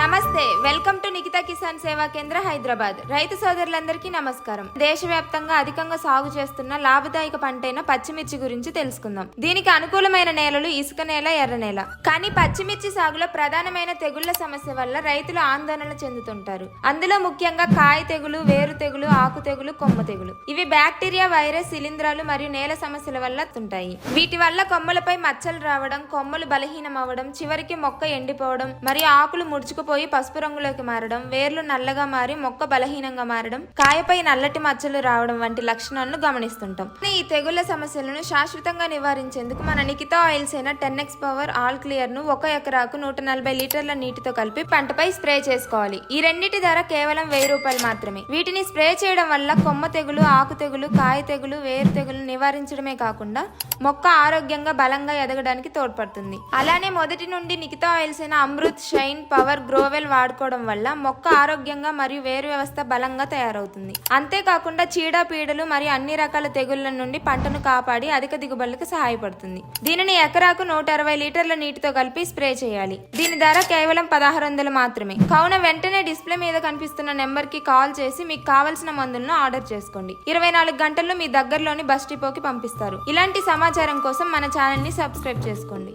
నమస్తే welcome to Nikhita Kisan సేవా కేంద్ర హైదరాబాద్. రైతు సోదరులందరికీ నమస్కారం. దేశవ్యాప్తంగా అధికంగా సాగు చేస్తున్న లాభదాయక పంటైన పచ్చిమిర్చి గురించి తెలుసుకుందాం. దీనికి అనుకూలమైన నేలలు ఇసుక నేల ఎర్ర నేల. కానీ పచ్చిమిర్చి సాగులో ప్రధానమైన తెగుళ్ళ సమస్య వల్ల రైతులు ఆందోళన చెందుతుంటారు. అందులో ముఖ్యంగా కాయ తెగులు వేరు తెగులు ఆకు తెగులు కొమ్మ తెగులు. ఇవి బ్యాక్టీరియా వైరస్ శిలీంధ్రాలు మరియు నేల సమస్యల వల్ల ఉంటాయి. వీటి వల్ల కొమ్మలపై మచ్చలు రావడం కొమ్మలు బలహీనం అవ్వడం చివరికి మొక్క ఎండిపోవడం మరియు ఆకులు ముడుచుకుపోయి పసుపు రంగులోకి మారడం వేర్లు నల్లగా మారి మొక్క బలహీనంగా మారడం కాయపై నల్లటి మచ్చలు రావడం వంటి లక్షణాలను గమనిస్తుంటాం. ఈ తెగుళ్ళ సమస్యలను శాశ్వతంగా నివారించేందుకు మన నికితా ఆయిల్స్ అయిన టెన్ ఎక్స్ పవర్ ఆల్ క్లియర్ను ఒక ఎకరాకు నూట నలభై లీటర్ల నీటితో కలిపి పంటపై స్ప్రే చేసుకోవాలి. ఈ రెండింటి ధర కేవలం వెయ్యి రూపాయలు మాత్రమే. వీటిని స్ప్రే చేయడం వల్ల కొమ్మ తెగులు ఆకు తెగులు కాయ తెగులు వేరు తెగులు నివారించడమే కాకుండా మొక్క ఆరోగ్యంగా బలంగా ఎదగడానికి తోడ్పడుతుంది. అలానే మొదటి నుండి నికితా ఆయిల్స్ అయిన అమృత్ షైన్ పవర్ గ్రోవెల్ వాడుకోవడం వల్ల మొక్క ఆరోగ్యంగా మరియు వేరు వ్యవస్థ బలంగా తయారవుతుంది. అంతేకాకుండా చీడ పీడలు మరియు అన్ని రకాల తెగుళ్ళ నుండి పంటను కాపాడి అధిక దిగుబడులకు సహాయపడుతుంది. దీనిని ఎకరాకు నూట అరవై లీటర్ల నీటితో కలిపి స్ప్రే చేయాలి. దీని ధర కేవలం పదహారు వందలు మాత్రమే. కావున వెంటనే డిస్ప్లే మీద కనిపిస్తున్న నెంబర్కి కాల్ చేసి మీకు కావలసిన మందులను ఆర్డర్ చేసుకోండి. ఇరవై నాలుగు గంటల్లో మీ దగ్గరలోని బస్ డిపోకి పంపిస్తారు. ఇలాంటి సమాచారం కోసం మన ఛానల్ని సబ్స్క్రైబ్ చేసుకోండి.